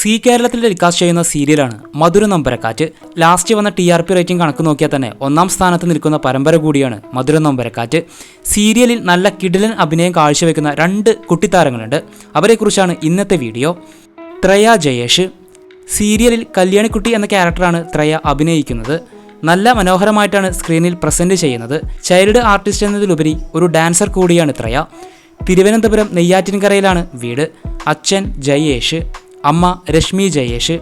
C കേരളത്തിൽ telecast ചെയ്യുന്ന സീരിയലാണ് മധുര നമ്പരക്കാറ്റ്. ലാസ്റ്റ് വന്ന ടി ആർ പി റേറ്റിംഗ് കണക്ക് നോക്കിയാൽ തന്നെ ഒന്നാം സ്ഥാനത്ത് നിൽക്കുന്ന പരമ്പര കൂടിയാണ് മധുര നമ്പരക്കാറ്റ്. സീരിയലിൽ നല്ല കിടിലൻ അഭിനയം കാഴ്ചവെക്കുന്ന രണ്ട് കുട്ടിത്താരങ്ങളുണ്ട് അവരെക്കുറിച്ചാണ് ഇന്നത്തെ വീഡിയോ. ത്രയ ജയേഷ്. സീരിയലിൽ കല്യാണിക്കുട്ടി എന്ന ക്യാരക്ടറാണ് ത്രയ അഭിനയിക്കുന്നത്. നല്ല മനോഹരമായിട്ടാണ് സ്ക്രീനിൽ പ്രസന്റ് ചെയ്യുന്നത്. ചൈൽഡ് ആർട്ടിസ്റ്റ് എന്നതിലുപരി ഒരു ഡാൻസർ കൂടിയാണ് ത്രയ. തിരുവനന്തപുരം നെയ്യാറ്റിൻകരയിലാണ് വീട്. അച്ഛൻ ജയേഷ്. അമ്മ Reshmi Jayesh.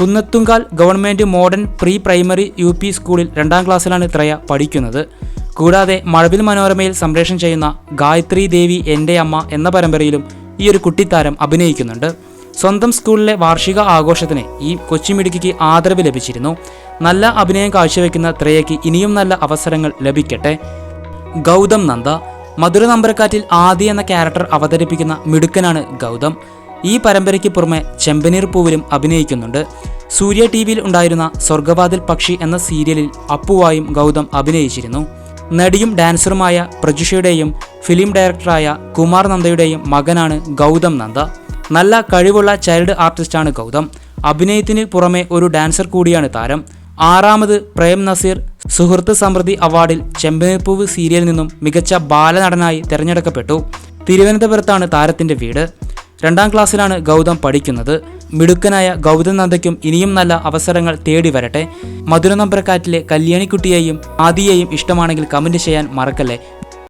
Kunnathunkal government modern pre primary U P സ്കൂളിൽ രണ്ടാം ക്ലാസ്സിലാണ് ത്രയ പഠിക്കുന്നത്. കൂടാതെ മഴവിൽ മനോരമയിൽ സംപ്രേഷണം ചെയ്യുന്ന ഗായത്രി ദേവി എന്റെ അമ്മ എന്ന പരമ്പരയിലും ഈ ഒരു കുട്ടിത്താരം അഭിനയിക്കുന്നുണ്ട്. സ്വന്തം സ്കൂളിലെ വാർഷിക ആഘോഷത്തിന് ഈ കൊച്ചുമിടുക്കിക്ക് ആദരവ് ലഭിച്ചിരുന്നു. നല്ല അഭിനയം കാഴ്ചവെക്കുന്ന ത്രയയ്ക്ക് ഇനിയും നല്ല അവസരങ്ങൾ ലഭിക്കട്ടെ. ഗൗതം നന്ദ. മധുര നമ്പരക്കാറ്റിൽ ആദി എന്ന ക്യാരക്ടർ അവതരിപ്പിക്കുന്ന മിടുക്കനാണ് ഗൗതം. ഈ പരമ്പരയ്ക്ക് പുറമെ ചെമ്പനീർ പൂവിലും അഭിനയിക്കുന്നുണ്ട്. സൂര്യ ടി വിയിൽ ഉണ്ടായിരുന്ന സ്വർഗവാതിൽ പക്ഷി എന്ന സീരിയലിൽ അപ്പുവായും ഗൗതം അഭിനയിച്ചിരുന്നു. നടിയും ഡാൻസറുമായ പ്രജുഷയുടെയും ഫിലിം ഡയറക്ടറായ കുമാർ നന്ദയുടെയും മകനാണ് ഗൗതം നന്ദ. നല്ല കഴിവുള്ള ചൈൽഡ് ആർട്ടിസ്റ്റാണ് ഗൗതം. അഭിനയത്തിന് പുറമെ ഒരു ഡാൻസർ കൂടിയാണ് താരം. ആറാമത് പ്രേം നസീർ. സുഹൃത്ത് സമൃദ്ധി അവാർഡിൽ ചെമ്പനീർപ്പൂവ് സീരിയലിൽ നിന്നും മികച്ച ബാലനടനായി തിരഞ്ഞെടുക്കപ്പെട്ടു. തിരുവനന്തപുരത്താണ് താരത്തിന്റെ വീട്. രണ്ടാം ക്ലാസ്സിലാണ് ഗൗതം പഠിക്കുന്നത്. മിടുക്കനായ ഗൗതം നന്ദയ്ക്കും ഇനിയും നല്ല അവസരങ്ങൾ തേടി വരട്ടെ. മധുര നമ്പരക്കാറ്റിലെ കല്യാണിക്കുട്ടിയെയും ആദിയെയും ഇഷ്ടമാണെങ്കിൽ കമന്റ് ചെയ്യാൻ മറക്കല്ലേ?